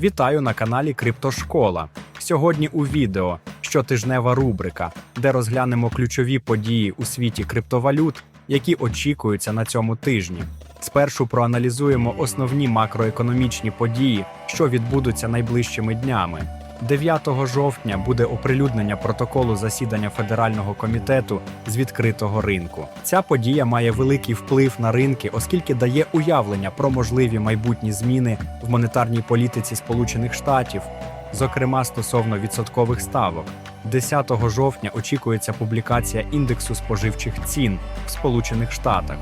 Вітаю на каналі Криптошкола. Сьогодні у відео щотижнева рубрика, де розглянемо ключові події у світі криптовалют, які очікуються на цьому тижні. Спершу проаналізуємо основні макроекономічні події, що відбудуться найближчими днями. 9 жовтня буде оприлюднення протоколу засідання Федерального комітету з відкритого ринку. Ця подія має великий вплив на ринки, оскільки дає уявлення про можливі майбутні зміни в монетарній політиці Сполучених Штатів, зокрема стосовно відсоткових ставок. 10 жовтня очікується публікація індексу споживчих цін в Сполучених Штатах.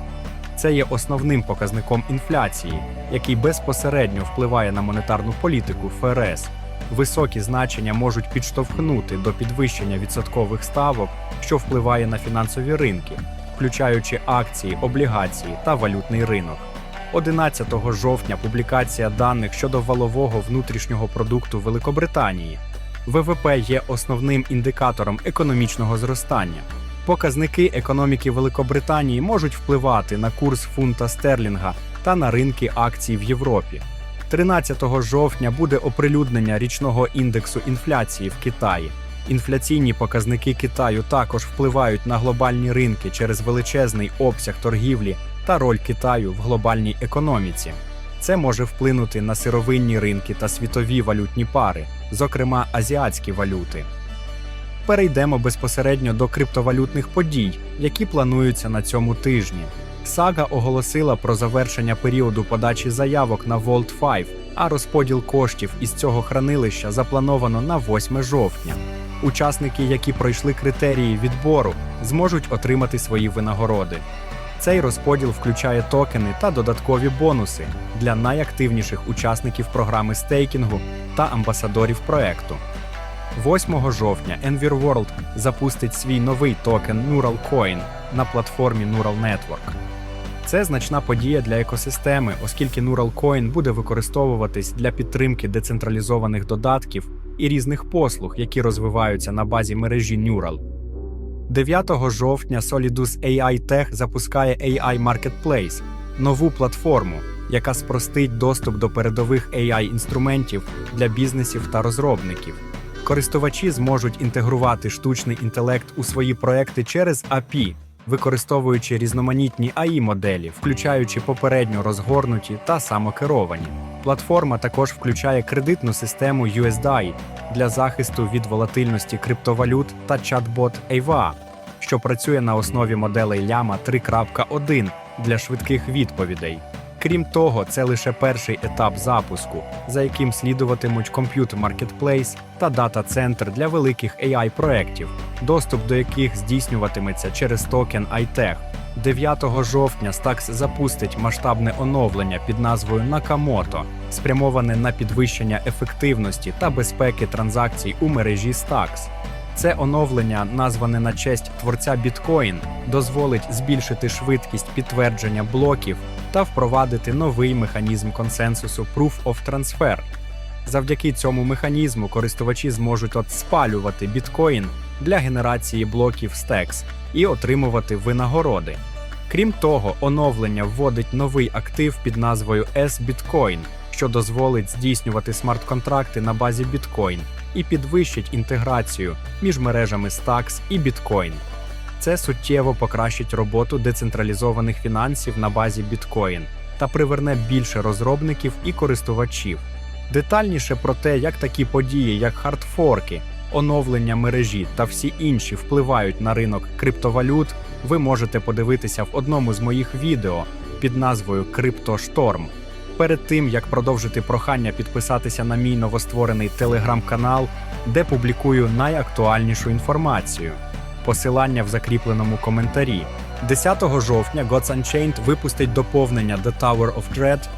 Це є основним показником інфляції, який безпосередньо впливає на монетарну політику ФРС. Високі значення можуть підштовхнути до підвищення відсоткових ставок, що впливає на фінансові ринки, включаючи акції, облігації та валютний ринок. 11 жовтня публікація даних щодо валового внутрішнього продукту Великобританії. ВВП є основним індикатором економічного зростання. Показники економіки Великобританії можуть впливати на курс фунта стерлінга та на ринки акцій в Європі. 13 жовтня буде оприлюднення річного індексу інфляції в Китаї. Інфляційні показники Китаю також впливають на глобальні ринки через величезний обсяг торгівлі та роль Китаю в глобальній економіці. Це може вплинути на сировинні ринки та світові валютні пари, зокрема азіатські валюти. Перейдемо безпосередньо до криптовалютних подій, які плануються на цьому тижні. Сага оголосила про завершення періоду подачі заявок на Vault 5, а розподіл коштів із цього хранилища заплановано на 8 жовтня. Учасники, які пройшли критерії відбору, зможуть отримати свої винагороди. Цей розподіл включає токени та додаткові бонуси для найактивніших учасників програми стейкінгу та амбасадорів проекту. 8 жовтня Envir запустить свій новий токен Neural Coin на платформі Neural Network. Це значна подія для екосистеми, оскільки Neural Coin буде використовуватись для підтримки децентралізованих додатків і різних послуг, які розвиваються на базі мережі Neural. 9 жовтня Solidus AI Tech запускає AI Marketplace – нову платформу, яка спростить доступ до передових AI-інструментів для бізнесів та розробників. Користувачі зможуть інтегрувати штучний інтелект у свої проекти через API, використовуючи різноманітні AI моделі, включаючи попередньо розгорнуті та самокеровані. Платформа також включає кредитну систему USDI для захисту від волатильності криптовалют та чат-бот AVA, що працює на основі моделей Llama 3.1 для швидких відповідей. Крім того, це лише перший етап запуску, за яким слідуватимуть Compute Marketplace та дата-центр для великих AI-проєктів, доступ до яких здійснюватиметься через токен iTech. 9 жовтня Stax запустить масштабне оновлення під назвою Nakamoto, спрямоване на підвищення ефективності та безпеки транзакцій у мережі Stax. Це оновлення, назване на честь творця біткоін, дозволить збільшити швидкість підтвердження блоків та впровадити новий механізм консенсусу Proof of Transfer. Завдяки цьому механізму користувачі зможуть от спалювати біткоін для генерації блоків Stacks і отримувати винагороди. Крім того, оновлення вводить новий актив під назвою S-Bitcoin, що дозволить здійснювати смарт-контракти на базі біткоін і підвищить інтеграцію між мережами Stacks і Bitcoin. Це суттєво покращить роботу децентралізованих фінансів на базі біткоін та приверне більше розробників і користувачів. Детальніше про те, як такі події, як хардфорки, оновлення мережі та всі інші впливають на ринок криптовалют, ви можете подивитися в одному з моїх відео під назвою Криптошторм. Перед тим як продовжити прохання підписатися на мій новостворений телеграм-канал, де публікую найактуальнішу інформацію. Посилання в закріпленому коментарі. 10 жовтня Gods Unchained випустить доповнення The Tower of Dread,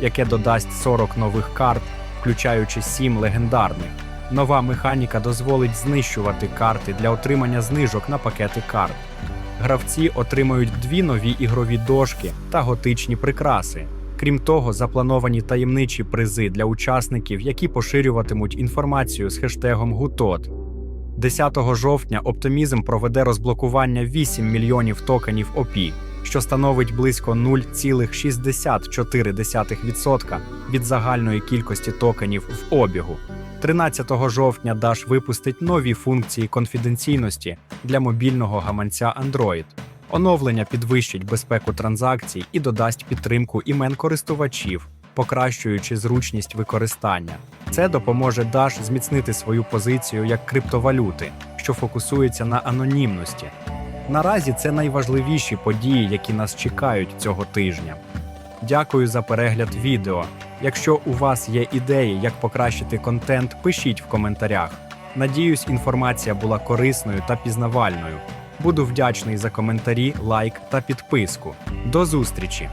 яке додасть 40 нових карт, включаючи 7 легендарних. Нова механіка дозволить знищувати карти для отримання знижок на пакети карт. Гравці отримають дві нові ігрові дошки та готичні прикраси. Крім того, заплановані таємничі призи для учасників, які поширюватимуть інформацію з хештегом ГУТОТ. 10 жовтня Оптимізм проведе розблокування 8 мільйонів токенів ОПІ, що становить близько 0,64% від загальної кількості токенів в обігу. 13 жовтня Dash випустить нові функції конфіденційності для мобільного гаманця Android. Оновлення підвищить безпеку транзакцій і додасть підтримку імен користувачів, покращуючи зручність використання. Це допоможе Dash зміцнити свою позицію як криптовалюти, що фокусується на анонімності. Наразі це найважливіші події, які нас чекають цього тижня. Дякую за перегляд відео. Якщо у вас є ідеї, як покращити контент, пишіть в коментарях. Надіюсь, інформація була корисною та пізнавальною. Буду вдячний за коментарі, лайк та підписку. До зустрічі!